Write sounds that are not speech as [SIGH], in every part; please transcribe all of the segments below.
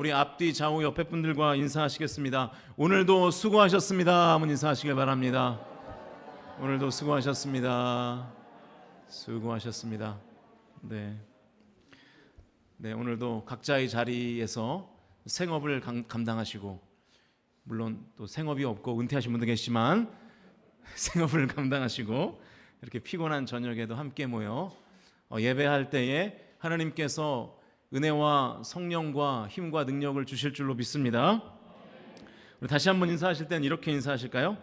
우리 앞뒤 좌우 옆에 분들과 인사하시겠습니다. 오늘도 수고하셨습니다. 한번 인사하시길 바랍니다. 오늘도 수고하셨습니다. 수고하셨습니다. 네. 네, 오늘도 각자의 자리에서 생업을 감, 감당하시고 물론 또 생업이 없고 은퇴하신 분도 계시지만 [LAUGHS] 생업을 감당하시고 이렇게 피곤한 저녁에도 함께 모여 어, 예배할 때에 하나님께서 은혜와 성령과 힘과 능력을 주실 줄로 믿습니다. 다시 한번 인사하실 때는 이렇게 인사하실까요?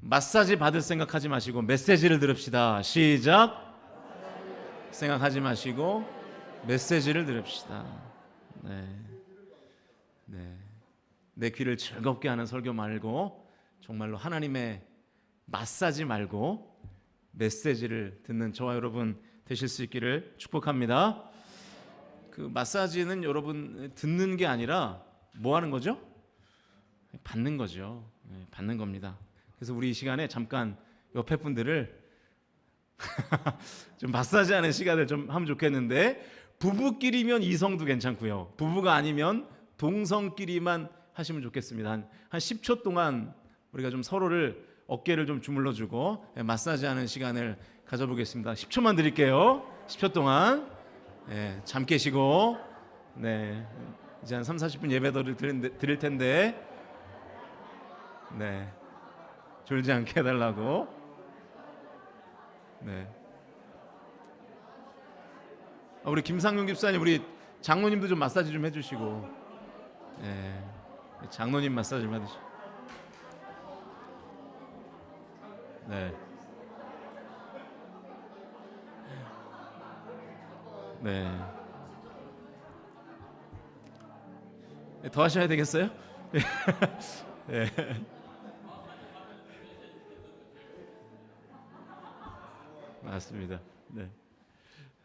마사지 받을 생각하지 마시고 메시지를 들읍시다. 시작. 생각하지 마시고 메시지를 들읍시다. 네. 네. 내 귀를 즐겁게 하는 설교 말고 정말로 하나님의 마사지 말고 메시지를 듣는 저와 여러분 되실 수 있기를 축복합니다. 그 마사지는 여러분 듣는 게 아니라 뭐 하는 거죠? 받는 거죠. 네, 받는 겁니다. 그래서 우리 이 시간에 잠깐 옆에 분들을 [LAUGHS] 좀 마사지하는 시간을 좀 하면 좋겠는데 부부끼리면 이성도 괜찮고요. 부부가 아니면 동성끼리만 하시면 좋겠습니다. 한, 한 10초 동안 우리가 좀 서로를 어깨를 좀 주물러주고 예, 마사지하는 시간을 가져보겠습니다. 10초만 드릴게요. 10초 동안 예, 잠 깨시고 네 이제 한 3, 40분 예배도를 드릴, 텐데 네 졸지 않게 해달라고. 네. 아, 우리 김상윤 집사님 우리 장로님도 좀 마사지 좀 해주시고 네 장로님 마사지 좀 해주시고. 네. 네. 네, 더 하셔야 되겠어요? [LAUGHS] 네. 맞습니다. 네.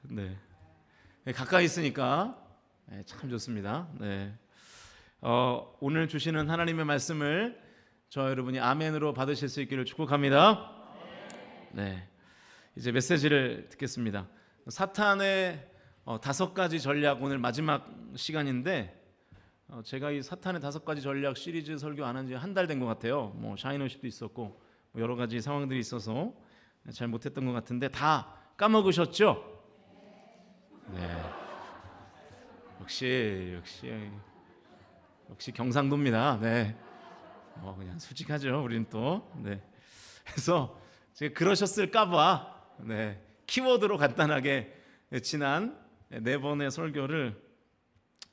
네. 네, 가까이 있으니까 네, 참 좋습니다. 네. 어, 오늘 주시는 하나님의 말씀을 저 여러분이 아멘으로 받으실 수 있기를 축복합니다. 네. 이제 메시지를 듣겠습니다. 사탄의 어, 다섯 가지 전략 오늘 마지막 시간인데 어, 제가 이 사탄의 다섯 가지 전략 시리즈 설교 안 한 지 한 달 된 것 같아요. 뭐 샤이너십도 있었고 뭐 여러 가지 상황들이 있어서 잘 못했던 것 같은데 다 까먹으셨죠? 네. 역시 역시 역시 경상도입니다. 네. 뭐 그냥 솔직하죠. 우리는 또 네. 그래서 제가 그러셨을까봐 네. 키워드로 간단하게 지난 네 번의 설교를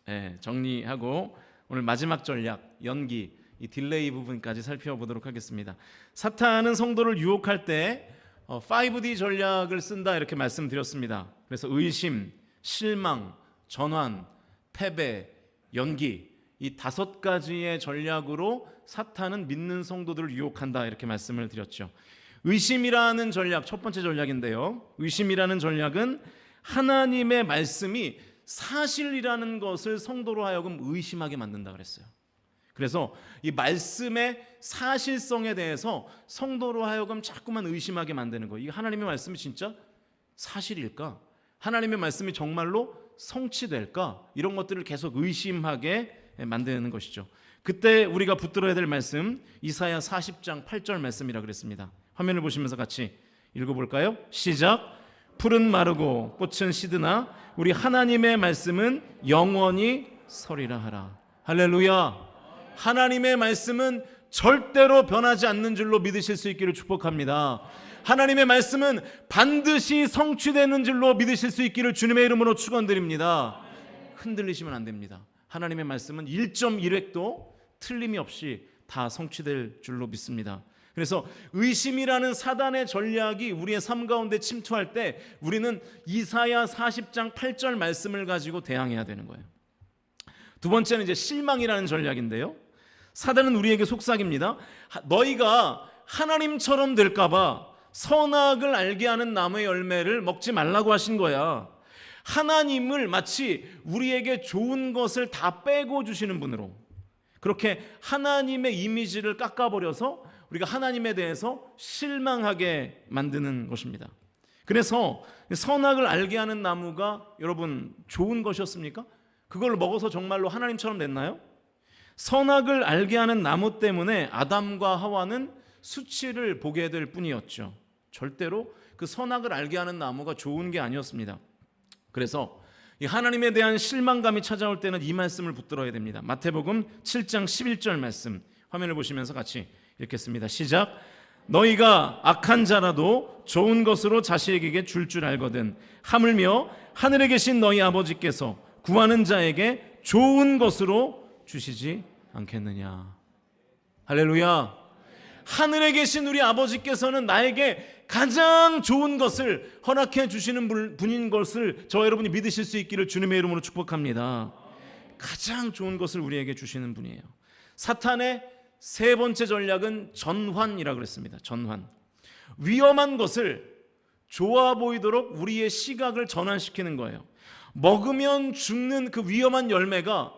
예, 정리하고 오늘 마지막 전략 연기 이 딜레이 부분까지 살펴보도록 하겠습니다. 사탄은 성도를 유혹할 때 어, 5D 전략을 쓴다 이렇게 말씀드렸습니다. 그래서 의심, 실망, 전환, 패배, 연기 이 다섯 가지의 전략으로 사탄은 믿는 성도들을 유혹한다 이렇게 말씀을 드렸죠. 의심이라는 전략 첫 번째 전략인데요. 의심이라는 전략은 하나님의 말씀이 사실이라는 것을 성도로 하여금 의심하게 만든다 그랬어요. 그래서 이 말씀의 사실성에 대해서 성도로 하여금 자꾸만 의심하게 만드는 거예요. 이 하나님의 말씀이 진짜 사실일까? 하나님의 말씀이 정말로 성취될까? 이런 것들을 계속 의심하게 만드는 것이죠. 그때 우리가 붙들어야 될 말씀 이사야 40장 8절 말씀이라 그랬습니다. 화면을 보시면서 같이 읽어 볼까요? 시작. 풀은 마르고 꽃은 시드나 우리 하나님의 말씀은 영원히 서리라 하라. 할렐루야. 하나님의 말씀은 절대로 변하지 않는 줄로 믿으실 수 있기를 축복합니다. 하나님의 말씀은 반드시 성취되는 줄로 믿으실 수 있기를 주님의 이름으로 축원드립니다. 흔들리시면 안 됩니다. 하나님의 말씀은 1.1획도 틀림이 없이 다 성취될 줄로 믿습니다. 그래서 의심이라는 사단의 전략이 우리의 삶 가운데 침투할 때 우리는 이사야 40장 8절 말씀을 가지고 대항해야 되는 거예요. 두 번째는 이제 실망이라는 전략인데요. 사단은 우리에게 속삭입니다. 너희가 하나님처럼 될까봐 선악을 알게 하는 나무의 열매를 먹지 말라고 하신 거야. 하나님을 마치 우리에게 좋은 것을 다 빼고 주시는 분으로 그렇게 하나님의 이미지를 깎아버려서 우리가 하나님에 대해서 실망하게 만드는 것입니다. 그래서 선악을 알게 하는 나무가 여러분 좋은 것이었습니까? 그걸 먹어서 정말로 하나님처럼 됐나요? 선악을 알게 하는 나무 때문에 아담과 하와는 수치를 보게 될 뿐이었죠. 절대로 그 선악을 알게 하는 나무가 좋은 게 아니었습니다. 그래서 이 하나님에 대한 실망감이 찾아올 때는 이 말씀을 붙들어야 됩니다. 마태복음 7장 11절 말씀 화면을 보시면서 같이 읽겠습니다. 시작. 너희가 악한 자라도 좋은 것으로 자식에게 줄줄 알거든 하물며 하늘에 계신 너희 아버지께서 구하는 자에게 좋은 것으로 주시지 않겠느냐. 할렐루야. 하늘에 계신 우리 아버지께서는 나에게 가장 좋은 것을 허락해 주시는 분- 분인 것을 저 여러분이 믿으실 수 있기를 주님의 이름으로 축복합니다. 가장 좋은 것을 우리에게 주시는 분이에요. 사탄의 세 번째 전략은 전환이라고 그랬습니다. 전환. 위험한 것을 좋아 보이도록 우리의 시각을 전환시키는 거예요. 먹으면 죽는 그 위험한 열매가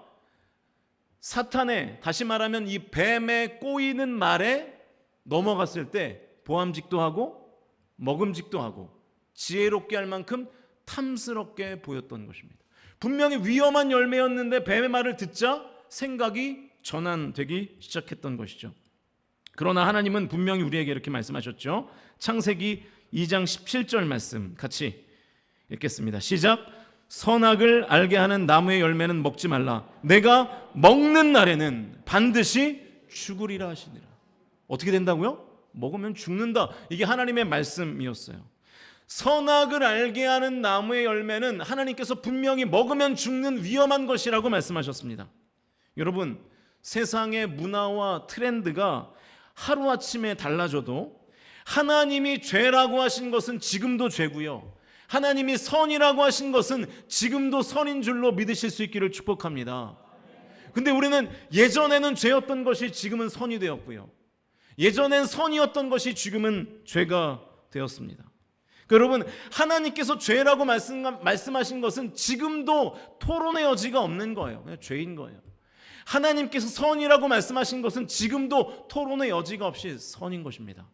사탄의 다시 말하면 이 뱀의 꼬이는 말에 넘어갔을 때 보암직도 하고 먹음직도 하고 지혜롭게 할 만큼 탐스럽게 보였던 것입니다. 분명히 위험한 열매였는데 뱀의 말을 듣자 생각이 전환되기 시작했던 것이죠. 그러나 하나님은 분명히 우리에게 이렇게 말씀하셨죠. 창세기 2장 17절 말씀 같이 읽겠습니다. 시작. 선악을 알게 하는 나무의 열매는 먹지 말라. 내가 먹는 날에는 반드시 죽으리라 하시니라. 어떻게 된다고요? 먹으면 죽는다. 이게 하나님의 말씀이었어요. 선악을 알게 하는 나무의 열매는 하나님께서 분명히 먹으면 죽는 위험한 것이라고 말씀하셨습니다. 여러분, 세상의 문화와 트렌드가 하루아침에 달라져도 하나님이 죄라고 하신 것은 지금도 죄고요. 하나님이 선이라고 하신 것은 지금도 선인 줄로 믿으실 수 있기를 축복합니다. 근데 우리는 예전에는 죄였던 것이 지금은 선이 되었고요. 예전엔 선이었던 것이 지금은 죄가 되었습니다. 그러니까 여러분 하나님께서 죄라고 말씀, 말씀하신 것은 지금도 토론의 여지가 없는 거예요. 죄인 거예요. 하나님께서 선이라고 말씀하신 것은 지금도 토론의 여지가 없이 선인 것입니다.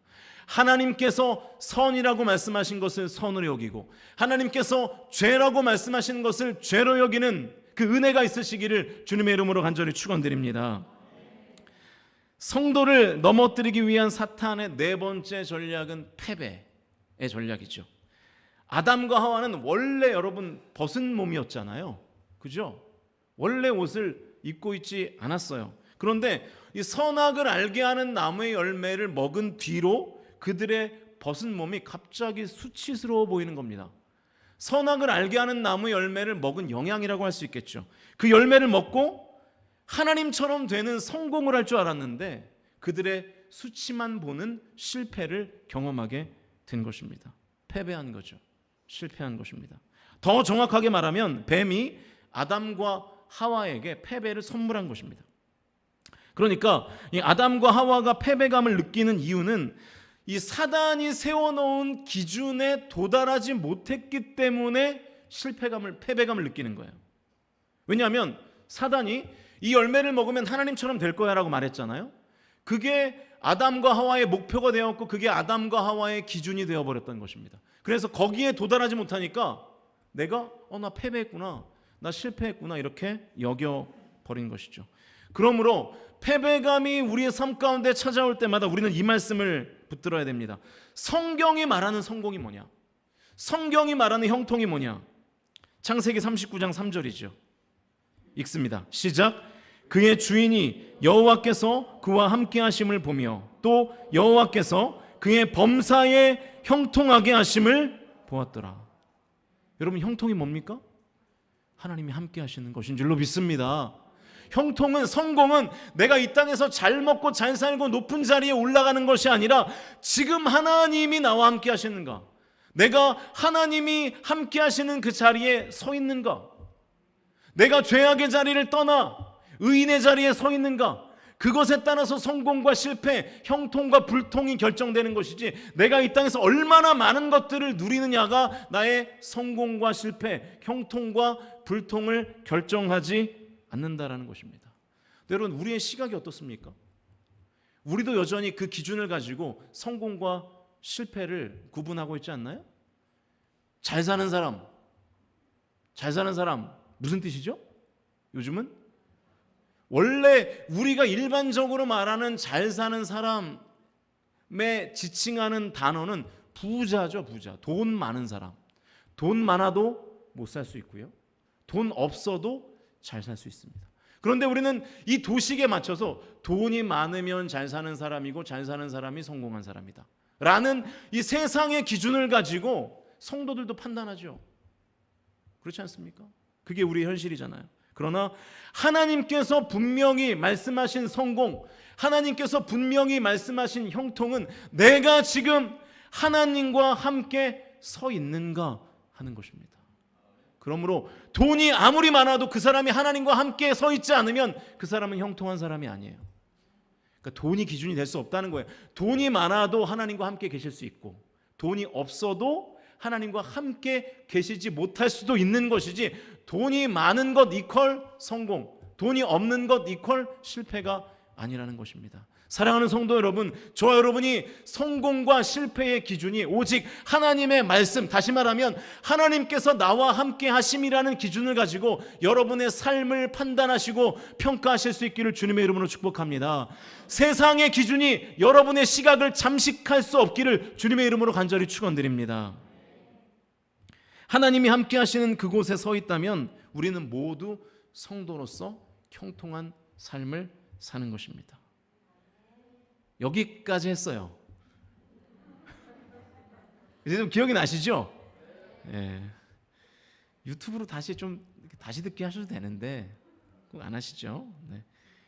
하나님께서 선이라고 말씀하신 것을 선으로 여기고 하나님께서 죄라고 말씀하신 것을 죄로 여기는 그 은혜가 있으시기를 주님의 이름으로 간절히 축원드립니다. 성도를 넘어뜨리기 위한 사탄의 네 번째 전략은 패배의 전략이죠. 아담과 하와는 원래 여러분 벗은 몸이었잖아요. 그죠? 원래 옷을 입고 있지 않았어요. 그런데 이 선악을 알게 하는 나무의 열매를 먹은 뒤로 그들의 벗은 몸이 갑자기 수치스러워 보이는 겁니다. 선악을 알게 하는 나무 열매를 먹은 영향이라고 할 수 있겠죠. 그 열매를 먹고 하나님처럼 되는 성공을 할 줄 알았는데 그들의 수치만 보는 실패를 경험하게 된 것입니다. 패배한 거죠. 실패한 것입니다. 더 정확하게 말하면 뱀이 아담과 하와에게 패배를 선물한 것입니다. 그러니까 이 아담과 하와가 패배감을 느끼는 이유는 이 사단이 세워놓은 기준에 도달하지 못했기 때문에 실패감을 패배감을 느끼는 거예요. 왜냐하면 사단이 이 열매를 먹으면 하나님처럼 될 거야라고 말했잖아요. 그게 아담과 하와의 목표가 되었고 그게 아담과 하와의 기준이 되어 버렸던 것입니다. 그래서 거기에 도달하지 못하니까 내가 어 나 패배했구나. 나 실패했구나 이렇게 여겨 버린 것이죠. 그러므로 패배감이 우리의 삶 가운데 찾아올 때마다 우리는 이 말씀을 붙들어야 됩니다. 성경이 말하는 성공이 뭐냐? 성경이 말하는 형통이 뭐냐? 창세기 39장 3절이죠. 읽습니다. 시작. 그의 주인이 여호와께서 그와 함께 하심을 보며 또 여호와께서 그의 범사에 형통하게 하심을 보았더라. 여러분 형통이 뭡니까? 하나님이 함께 하시는 것인 줄로 믿습니다. 형통은 성공은 내가 이 땅에서 잘 먹고 잘 살고 높은 자리에 올라가는 것이 아니라 지금 하나님이 나와 함께 하시는가? 내가 하나님이 함께 하시는 그 자리에 서 있는가? 내가 죄악의 자리를 떠나 의인의 자리에 서 있는가? 그것에 따라서 성공과 실패, 형통과 불통이 결정되는 것이지 내가 이 땅에서 얼마나 많은 것들을 누리느냐가 나의 성공과 실패, 형통과 불통을 결정하지 않는다라는 것입니다. 여러분 우리의 시각이 어떻습니까? 우리도 여전히 그 기준을 가지고 성공과 실패를 구분하고 있지 않나요? 잘 사는 사람, 잘 사는 사람 무슨 뜻이죠? 요즘은 원래 우리가 일반적으로 말하는 잘 사는 사람에 지칭하는 단어는 부자죠, 부자. 돈 많은 사람. 돈 많아도 못 살 수 있고요. 돈 없어도 잘 살 수 있습니다. 그런데 우리는 이 도식에 맞춰서 돈이 많으면 잘 사는 사람이고 잘 사는 사람이 성공한 사람이다. 라는 이 세상의 기준을 가지고 성도들도 판단하죠. 그렇지 않습니까? 그게 우리 현실이잖아요. 그러나 하나님께서 분명히 말씀하신 성공, 하나님께서 분명히 말씀하신 형통은 내가 지금 하나님과 함께 서 있는가 하는 것입니다. 그러므로 돈이 아무리 많아도 그 사람이 하나님과 함께 서 있지 않으면 그 사람은 형통한 사람이 아니에요. 그러니까 돈이 기준이 될 수 없다는 거예요. 돈이 많아도 하나님과 함께 계실 수 있고 돈이 없어도 하나님과 함께 계시지 못할 수도 있는 것이지 돈이 많은 것 이퀄 성공, 돈이 없는 것 이퀄 실패가 아니라는 것입니다. 사랑하는 성도 여러분, 저와 여러분이 성공과 실패의 기준이 오직 하나님의 말씀, 다시 말하면 하나님께서 나와 함께 하심이라는 기준을 가지고 여러분의 삶을 판단하시고 평가하실 수 있기를 주님의 이름으로 축복합니다. 세상의 기준이 여러분의 시각을 잠식할 수 없기를 주님의 이름으로 간절히 축원드립니다. 하나님이 함께 하시는 그곳에 서 있다면 우리는 모두 성도로서 형통한 삶을 사는 것입니다. 여기까지 했어요. [LAUGHS] 이제 좀 기억이 나시죠? 예. 유튜브로 다시 좀 다시 듣기 하셔도 되는데 꼭 안 하시죠? 네.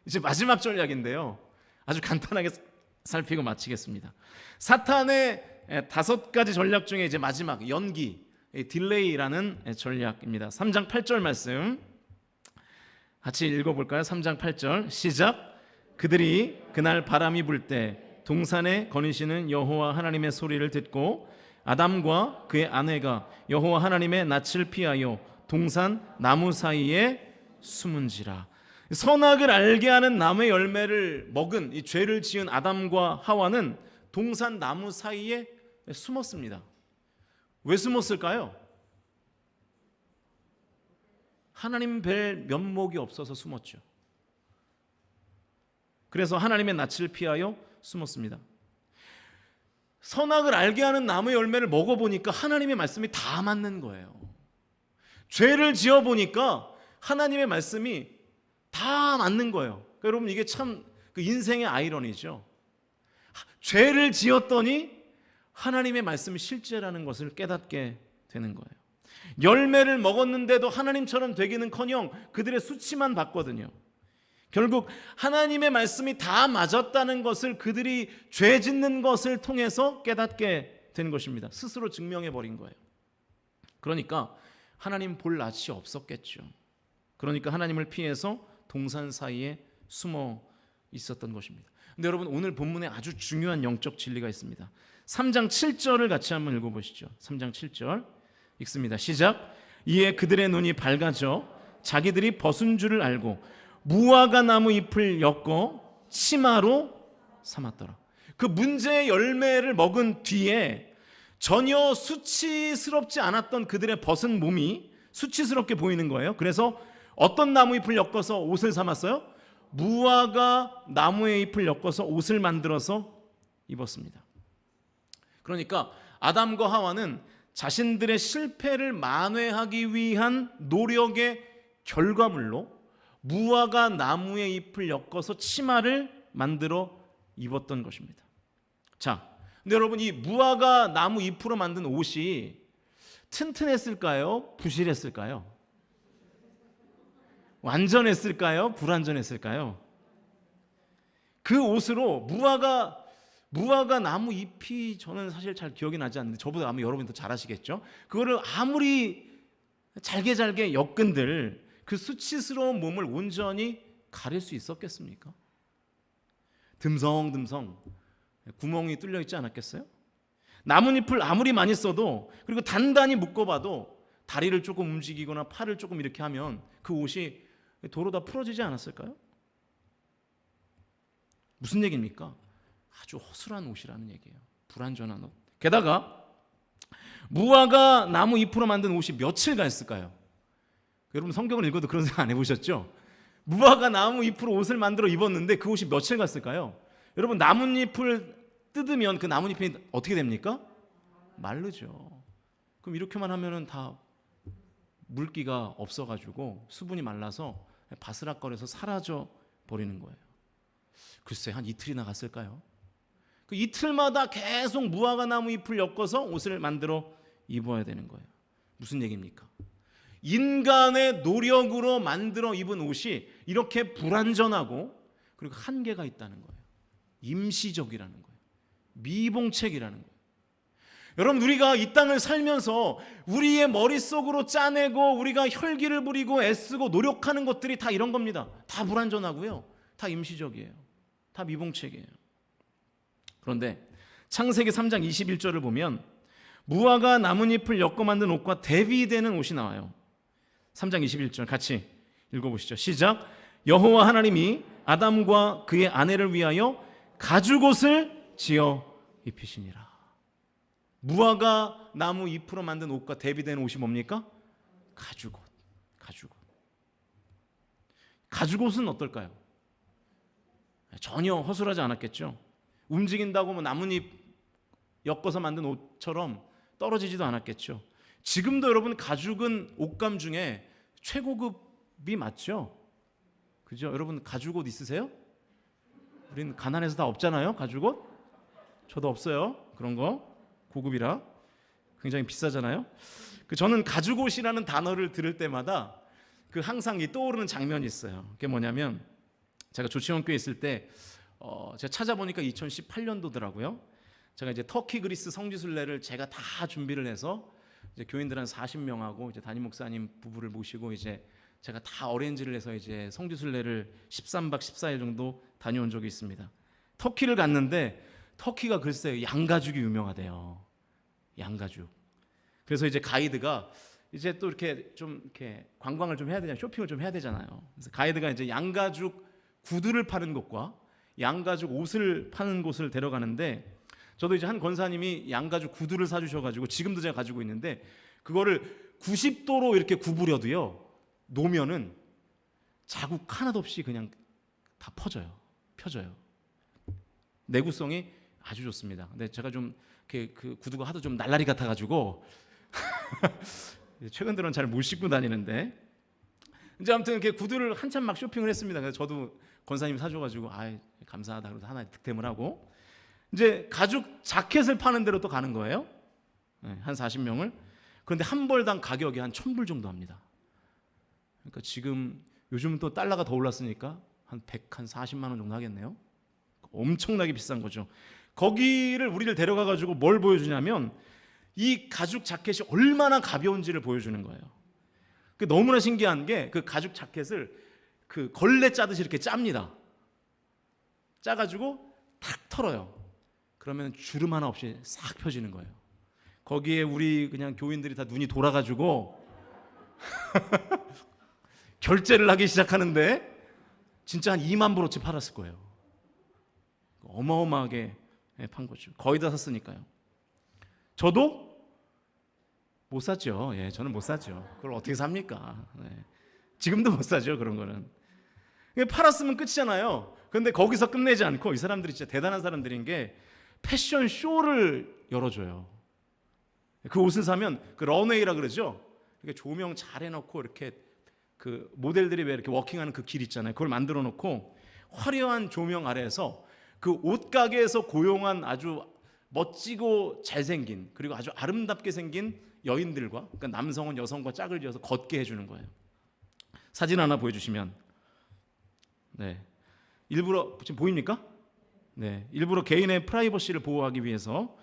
이제 마지막 전략인데요. 아주 간단하게 살피고 마치겠습니다. 사탄의 예, 다섯 가지 전략 중에 이제 마지막 연기, 이 딜레이라는 예, 전략입니다. 3장 8절 말씀 같이 읽어볼까요? 3장 8절 시작. 그들이 그날 바람이 불 때 동산에 거니시는 여호와 하나님의 소리를 듣고 아담과 그의 아내가 여호와 하나님의 낯을 피하여 동산 나무 사이에 숨은지라. 선악을 알게 하는 나무의 열매를 먹은 이 죄를 지은 아담과 하와는 동산 나무 사이에 숨었습니다. 왜 숨었을까요? 하나님 뵐 면목이 없어서 숨었죠. 그래서 하나님의 낯을 피하여 숨었습니다. 선악을 알게 하는 나무의 열매를 먹어보니까 하나님의 말씀이 다 맞는 거예요. 죄를 지어보니까 하나님의 말씀이 다 맞는 거예요. 그러니까 여러분 이게 참 그 인생의 아이러니죠. 죄를 지었더니 하나님의 말씀이 실제라는 것을 깨닫게 되는 거예요. 열매를 먹었는데도 하나님처럼 되기는커녕 그들의 수치만 봤거든요. 결국 하나님의 말씀이 다 맞았다는 것을 그들이 죄 짓는 것을 통해서 깨닫게 된 것입니다. 스스로 증명해 버린 거예요. 그러니까 하나님 볼 낯이 없었겠죠. 그러니까 하나님을 피해서 동산 사이에 숨어 있었던 것입니다. 근데 여러분 오늘 본문에 아주 중요한 영적 진리가 있습니다. 3장 7절을 같이 한번 읽어 보시죠. 3장 7절 읽습니다. 시작. 이에 그들의 눈이 밝아져 자기들이 벗은 줄을 알고 무화과 나무 잎을 엮어 치마로 삼았더라. 그 문제의 열매를 먹은 뒤에 전혀 수치스럽지 않았던 그들의 벗은 몸이 수치스럽게 보이는 거예요. 그래서 어떤 나무 잎을 엮어서 옷을 삼았어요? 무화과 나무의 잎을 엮어서 옷을 만들어서 입었습니다. 그러니까 아담과 하와는 자신들의 실패를 만회하기 위한 노력의 결과물로 무화과 나무의 잎을 엮어서 치마를 만들어 입었던 것입니다. 자, 근데 여러분 이 무화과 나무 잎으로 만든 옷이 튼튼했을까요? 부실했을까요? 완전했을까요? 불완전했을까요? 그 옷으로 무화과 무화과 나무 잎이 저는 사실 잘 기억이 나지 않는데 저보다 아마 여러분이 더 잘하시겠죠. 그거를 아무리 잘게 잘게 엮은들 그 수치스러운 몸을 온전히 가릴 수 있었겠습니까? 듬성듬성 구멍이 뚫려 있지 않았겠어요? 나뭇잎을 아무리 많이 써도 그리고 단단히 묶어봐도 다리를 조금 움직이거나 팔을 조금 이렇게 하면 그 옷이 도로 다 풀어지지 않았을까요? 무슨 얘기입니까? 아주 허술한 옷이라는 얘기예요. 불완전한 옷. 게다가 무화과 나무 잎으로 만든 옷이 며칠 갔을까요? 여러분 성경을 읽어도 그런 생각 안 해보셨죠? 무화과 나무 잎으로 옷을 만들어 입었는데 그 옷이 며칠 갔을까요? 여러분 나뭇잎을 뜯으면 그 나뭇잎이 어떻게 됩니까? 마르죠. 그럼 이렇게만 하면은 다 물기가 없어가지고 수분이 말라서 바스락거려서 사라져 버리는 거예요. 글쎄 한 이틀이나 갔을까요? 그 이틀마다 계속 무화과 나무 잎을 엮어서 옷을 만들어 입어야 되는 거예요. 무슨 얘기입니까? 인간의 노력으로 만들어 입은 옷이 이렇게 불완전하고 그리고 한계가 있다는 거예요. 임시적이라는 거예요. 미봉책이라는 거예요. 여러분 우리가 이 땅을 살면서 우리의 머릿속으로 짜내고 우리가 혈기를 부리고 애쓰고 노력하는 것들이 다 이런 겁니다. 다 불완전하고요. 다 임시적이에요. 다 미봉책이에요. 그런데 창세기 3장 21절을 보면 무화과 나뭇잎을 엮어 만든 옷과 대비되는 옷이 나와요. 3장 21절 같이 읽어보시죠. 시작. 여호와 하나님이 아담과 그의 아내를 위하여 가죽옷을 지어 입히시니라. 무화과 나무 잎으로 만든 옷과 대비되는 옷이 뭡니까? 가죽옷. 가죽옷. 가죽옷은 어떨까요? 전혀 허술하지 않았겠죠. 움직인다고 뭐 나뭇잎 엮어서 만든 옷처럼 떨어지지도 않았겠죠. 지금도 여러분 가죽은 옷감 중에 최고급이 맞죠? 그죠? 여러분 가죽 옷 있으세요? 우린 가난해서 다 없잖아요. 가죽 옷? 저도 없어요. 그런 거 고급이라 굉장히 비싸잖아요. 그 저는 가죽 옷이라는 단어를 들을 때마다 그 항상 이 떠오르는 장면이 있어요. 그게 뭐냐면 제가 조치원 교회 있을 때 어, 제가 찾아보니까 2018년도더라고요. 제가 이제 터키 그리스 성지순례를 제가 다 준비를 해서 이제 교인들 한 40명하고 이제 담임 목사님 부부를 모시고 이제 제가 다 어레인지를 해서 이제 성지순례를 13박 14일 정도 다녀온 적이 있습니다. 터키를 갔는데 터키가 글쎄 양가죽이 유명하대요. 양가죽. 그래서 이제 가이드가 이제 또 이렇게 좀 이렇게 관광을 좀 해야 되잖아요. 쇼핑을 좀 해야 되잖아요. 그래서 가이드가 이제 양가죽 구두를 파는 곳과 양가죽 옷을 파는 곳을 데려가는데 저도 이제 한 권사님이 양가죽 구두를 사주셔가지고 지금도 제가 가지고 있는데 그거를 90도로 이렇게 구부려도요 놓으면은 자국 하나도 없이 그냥 다 퍼져요, 펴져요. 내구성이 아주 좋습니다. 근데 제가 좀 그, 그 구두가 하도 좀 날라리 같아가지고 [LAUGHS] 최근 들은 잘못 신고 다니는데 이제 아무튼 이렇게 구두를 한참 막 쇼핑을 했습니다. 그래서 저도 권사님 사줘가지고 아 감사하다 그래서 하나 득템을 하고 이제 가죽 자켓을 파는 데로 또 가는 거예요. 네, 한 40명을. 그런데 한 벌당 가격이 한 1000불 정도 합니다. 그러니까 지금 요즘은 또 달러가 더 올랐으니까 한 100, 한 40만 원 정도 하겠네요. 엄청나게 비싼 거죠. 거기를 우리를 데려가 가지고 뭘 보여주냐면 이 가죽 자켓이 얼마나 가벼운지를 보여주는 거예요. 그 너무나 신기한 게 그 가죽 자켓을 그 걸레 짜듯이 이렇게 짭니다. 짜가지고 탁 털어요. 그러면 주름 하나 없이 싹 펴지는 거예요. 거기에 우리 그냥 교인들이 다 눈이 돌아가지고 [LAUGHS] 결제를 하기 시작하는데 진짜 한 2만 불어치 팔았을 거예요. 어마어마하게 판 거죠. 거의 다 샀으니까요. 저도 못 샀죠. 예, 저는 못 샀죠. 그걸 어떻게 삽니까? 네. 지금도 못 사죠. 그런 거는. 팔았으면 끝이잖아요. 그런데 거기서 끝내지 않고 이 사람들이 진짜 대단한 사람들인 게 패션 쇼를 열어줘요. 그 옷을 사면 그 런웨이라 그러죠. 이렇게 조명 잘 해놓고 이렇게 그 모델들이 왜 이렇게 워킹하는 그 길 있잖아요. 그걸 만들어 놓고 화려한 조명 아래에서 그 옷가게에서 고용한 아주 멋지고 잘생긴 그리고 아주 아름답게 생긴 여인들과 그러니까 남성은 여성과 짝을 지어서 걷게 해주는 거예요. 사진 하나 보여주시면 네 일부러 지금 보입니까? 네 일부러 개인의 프라이버시를 보호하기 위해서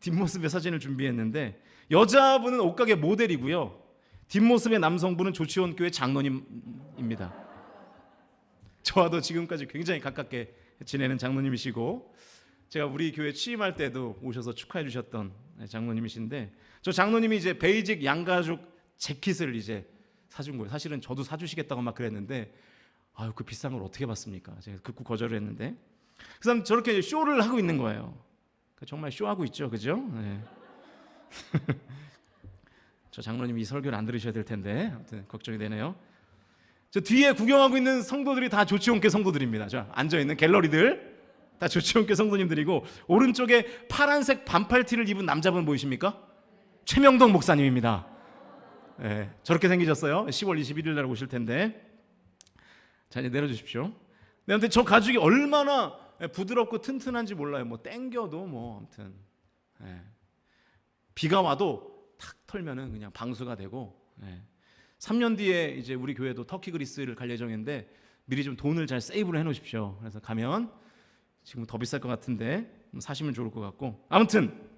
뒷모습의 사진을 준비했는데 여자분은 옷가게 모델이고요. 뒷모습의 남성분은 조치원 교회 장로님입니다. 저와도 지금까지 굉장히 가깝게 지내는 장로님이시고 제가 우리 교회 취임할 때도 오셔서 축하해 주셨던 장로님이신데 저 장로님이 이제 베이직 양가죽 재킷을 이제 사준 거예요. 사실은 저도 사주시겠다고 막 그랬는데 아유 그 비싼 걸 어떻게 받습니까? 제가 극구 거절을 했는데 그 사람 저렇게 쇼를 하고 있는 거예요. 정말 쇼하고 있죠, 그죠? 네. [LAUGHS] 저 장로님이 이 설교를 안 들으셔야 될 텐데 아무튼 걱정이 되네요. 저 뒤에 구경하고 있는 성도들이 다 조치원교 성도들입니다. 저 앉아 있는 갤러리들 다 조치원교 성도님들이고 오른쪽에 파란색 반팔 티를 입은 남자분 보이십니까? 최명동 목사님입니다. 예, 저렇게 생기셨어요. 10월 21일 날 오실 텐데. 자, 이제 내려주십시오. 네, 아무튼 저 가죽이 얼마나 부드럽고 튼튼한지 몰라요. 뭐 땡겨도 뭐 아무튼 예. 비가 와도 탁 털면은 그냥 방수가 되고 예. 3년 뒤에 이제 우리 교회도 터키 그리스를 갈 예정인데 미리 좀 돈을 잘 세이브를 해놓으십시오. 그래서 가면 지금 더 비쌀 것 같은데 사시면 좋을 것 같고 아무튼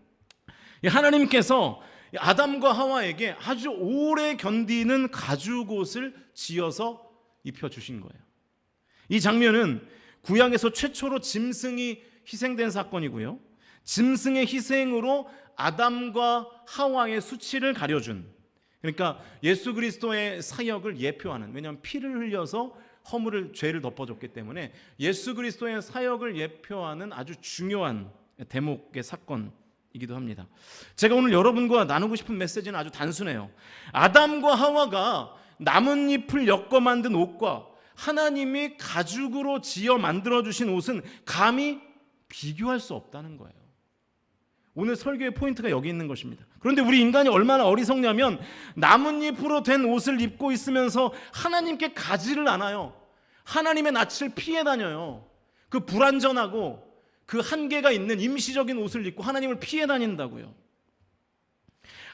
이 하나님께서 이 아담과 하와에게 아주 오래 견디는 가죽 옷을 지어서 입혀 주신 거예요. 이 장면은 구약에서 최초로 짐승이 희생된 사건이고요. 짐승의 희생으로 아담과 하와의 수치를 가려준 그러니까 예수 그리스도의 사역을 예표하는 왜냐하면 피를 흘려서 허물을 죄를 덮어줬기 때문에 예수 그리스도의 사역을 예표하는 아주 중요한 대목의 사건이기도 합니다. 제가 오늘 여러분과 나누고 싶은 메시지는 아주 단순해요. 아담과 하와가 나뭇잎을 엮어 만든 옷과 하나님이 가죽으로 지어 만들어 주신 옷은 감히 비교할 수 없다는 거예요. 오늘 설교의 포인트가 여기 있는 것입니다. 그런데 우리 인간이 얼마나 어리석냐면 나뭇잎으로 된 옷을 입고 있으면서 하나님께 가지를 않아요. 하나님의 낯을 피해 다녀요. 그 불완전하고 그 한계가 있는 임시적인 옷을 입고 하나님을 피해 다닌다고요.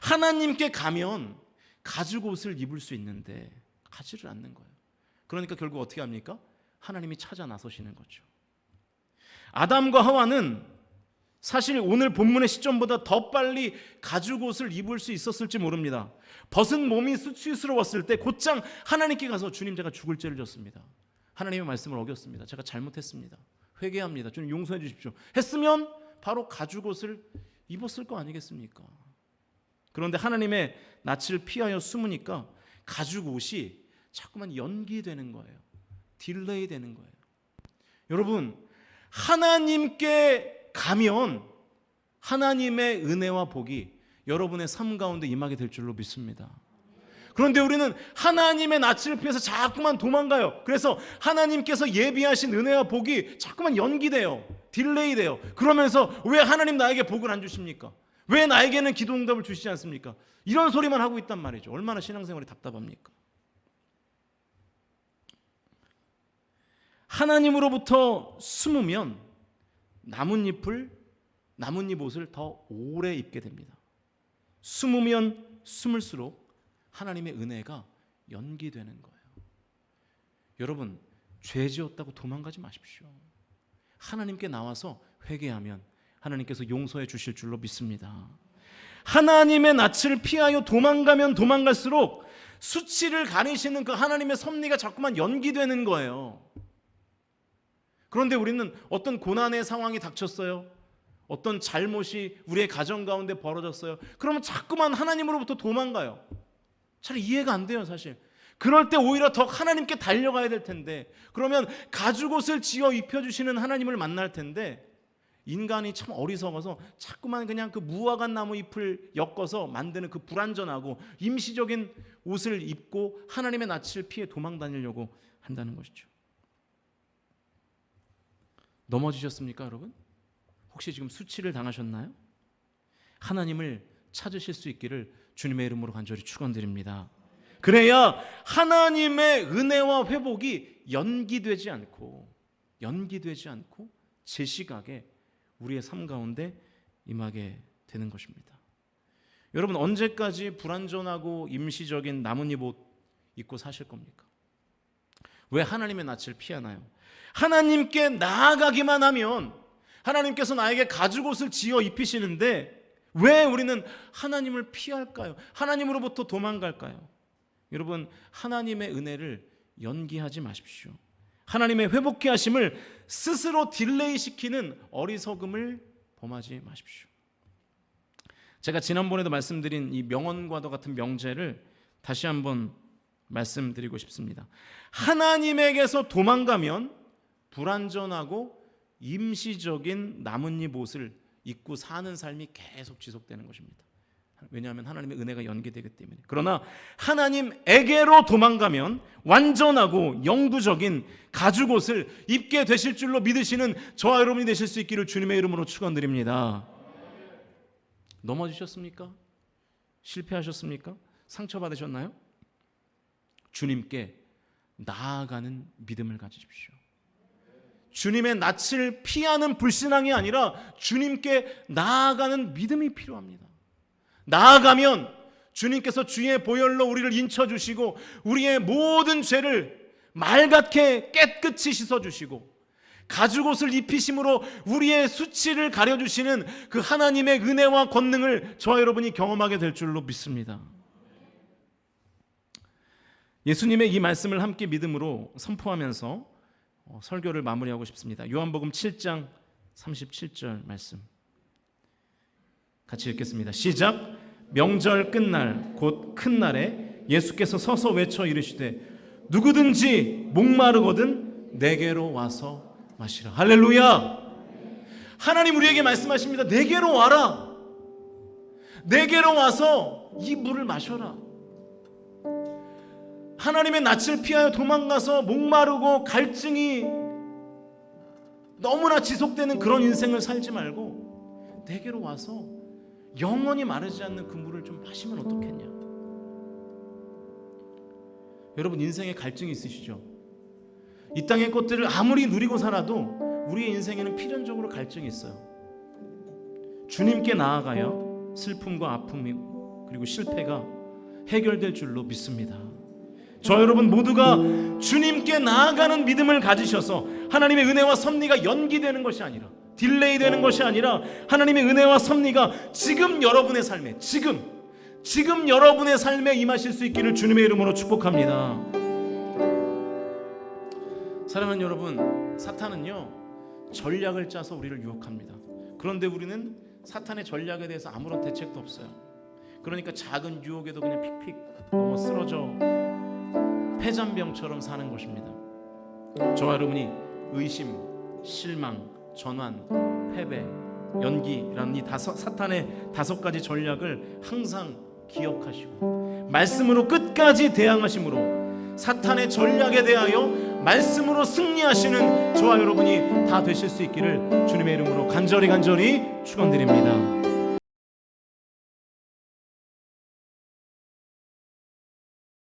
하나님께 가면 가죽 옷을 입을 수 있는데 가지를 않는 거예요. 그러니까 결국 어떻게 합니까? 하나님이 찾아 나서시는 거죠. 아담과 하와는 사실 오늘 본문의 시점보다 더 빨리 가죽 옷을 입을 수 있었을지 모릅니다. 벗은 몸이 수치스러웠을 때 곧장 하나님께 가서 주님 제가 죽을 죄를 졌습니다. 하나님의 말씀을 어겼습니다. 제가 잘못했습니다. 회개합니다. 주님 용서해 주십시오. 했으면 바로 가죽 옷을 입었을 거 아니겠습니까? 그런데 하나님의 낯을 피하여 숨으니까 가죽 옷이 자꾸만 연기되는 거예요. 딜레이 되는 거예요. 여러분, 하나님께 가면 하나님의 은혜와 복이 여러분의 삶 가운데 임하게 될 줄로 믿습니다. 그런데 우리는 하나님의 낯을 피해서 자꾸만 도망가요. 그래서 하나님께서 예비하신 은혜와 복이 자꾸만 연기돼요. 딜레이 돼요. 그러면서 왜 하나님 나에게 복을 안 주십니까? 왜 나에게는 기도 응답을 주시지 않습니까? 이런 소리만 하고 있단 말이죠. 얼마나 신앙생활이 답답합니까? 하나님으로부터 숨으면 나뭇잎을 나뭇잎 옷을 더 오래 입게 됩니다. 숨으면 숨을수록 하나님의 은혜가 연기되는 거예요. 여러분 죄 지었다고 도망가지 마십시오. 하나님께 나와서 회개하면 하나님께서 용서해 주실 줄로 믿습니다. 하나님의 낯을 피하여 도망가면 도망갈수록 수치를 가리시는 그 하나님의 섭리가 자꾸만 연기되는 거예요. 그런데 우리는 어떤 고난의 상황이 닥쳤어요. 어떤 잘못이 우리의 가정 가운데 벌어졌어요. 그러면 자꾸만 하나님으로부터 도망가요. 잘 이해가 안 돼요, 사실. 그럴 때 오히려 더 하나님께 달려가야 될 텐데, 그러면 가죽옷을 지어 입혀 주시는 하나님을 만날 텐데, 인간이 참 어리석어서 자꾸만 그냥 그 무화과 나무 잎을 엮어서 만드는 그 불완전하고 임시적인 옷을 입고 하나님의 낯을 피해 도망 다니려고 한다는 것이죠. 넘어지셨습니까, 여러분? 혹시 지금 수치를 당하셨나요? 하나님을 찾으실 수 있기를 주님의 이름으로 간절히 축원드립니다. 그래야 하나님의 은혜와 회복이 연기되지 않고 연기되지 않고 제 시각에 우리의 삶 가운데 임하게 되는 것입니다. 여러분 언제까지 불완전하고 임시적인 나뭇잎 옷 입고 사실 겁니까? 왜 하나님의 낯을 피하나요? 하나님께 나아가기만 하면 하나님께서 나에게 가죽 옷을 지어 입히시는데 왜 우리는 하나님을 피할까요? 하나님으로부터 도망갈까요? 여러분 하나님의 은혜를 연기하지 마십시오. 하나님의 회복케 하심을 스스로 딜레이 시키는 어리석음을 범하지 마십시오. 제가 지난번에도 말씀드린 이 명언과도 같은 명제를 다시 한번 말씀드리고 싶습니다. 하나님에게서 도망가면 불완전하고 임시적인 나뭇잎 옷을 입고 사는 삶이 계속 지속되는 것입니다. 왜냐하면 하나님의 은혜가 연계되기 때문에. 그러나 하나님에게로 도망가면 완전하고 영구적인 가죽 옷을 입게 되실 줄로 믿으시는 저와 여러분이 되실 수 있기를 주님의 이름으로 축원드립니다. 넘어지셨습니까? 실패하셨습니까? 상처받으셨나요? 주님께 나아가는 믿음을 가지십시오. 주님의 낯을 피하는 불신앙이 아니라 주님께 나아가는 믿음이 필요합니다. 나아가면 주님께서 주의 보혈로 우리를 인쳐 주시고 우리의 모든 죄를 맑게 깨끗이 씻어 주시고 가죽 옷을 입히심으로 우리의 수치를 가려 주시는 그 하나님의 은혜와 권능을 저와 여러분이 경험하게 될 줄로 믿습니다. 예수님의 이 말씀을 함께 믿음으로 선포하면서 어, 설교를 마무리하고 싶습니다. 요한복음 7장 37절 말씀. 같이 읽겠습니다. 시작. 명절 끝날 곧 큰 날에 예수께서 서서 외쳐 이르시되 누구든지 목마르거든 내게로 와서 마시라. 할렐루야. 하나님 우리에게 말씀하십니다. 내게로 와라. 내게로 와서 이 물을 마셔라. 하나님의 낯을 피하여 도망가서 목마르고 갈증이 너무나 지속되는 그런 인생을 살지 말고 내게로 와서 영원히 마르지 않는 그 물을 좀 마시면 어떻겠냐? 여러분 인생에 갈증이 있으시죠? 이 땅의 것들을 아무리 누리고 살아도 우리의 인생에는 필연적으로 갈증이 있어요. 주님께 나아가야 슬픔과 아픔이 그리고 실패가 해결될 줄로 믿습니다. 저 여러분 모두가 주님께 나아가는 믿음을 가지셔서 하나님의 은혜와 섭리가 연기되는 것이 아니라 딜레이 되는 것이 아니라 하나님의 은혜와 섭리가 지금 여러분의 삶에 지금 지금 여러분의 삶에 임하실 수 있기를 주님의 이름으로 축복합니다. 사랑하는 여러분, 사탄은요 전략을 짜서 우리를 유혹합니다. 그런데 우리는 사탄의 전략에 대해서 아무런 대책도 없어요. 그러니까 작은 유혹에도 그냥 픽픽 넘어 쓰러져 폐잔병처럼 사는 것입니다. 저와 여러분이 의심, 실망, 전환, 패배, 연기라는 이 다섯 사탄의 다섯 가지 전략을 항상 기억하시고 말씀으로 끝까지 대항하심으로 사탄의 전략에 대하여 말씀으로 승리하시는 저와 여러분이 다 되실 수 있기를 주님의 이름으로 간절히 간절히 축원드립니다.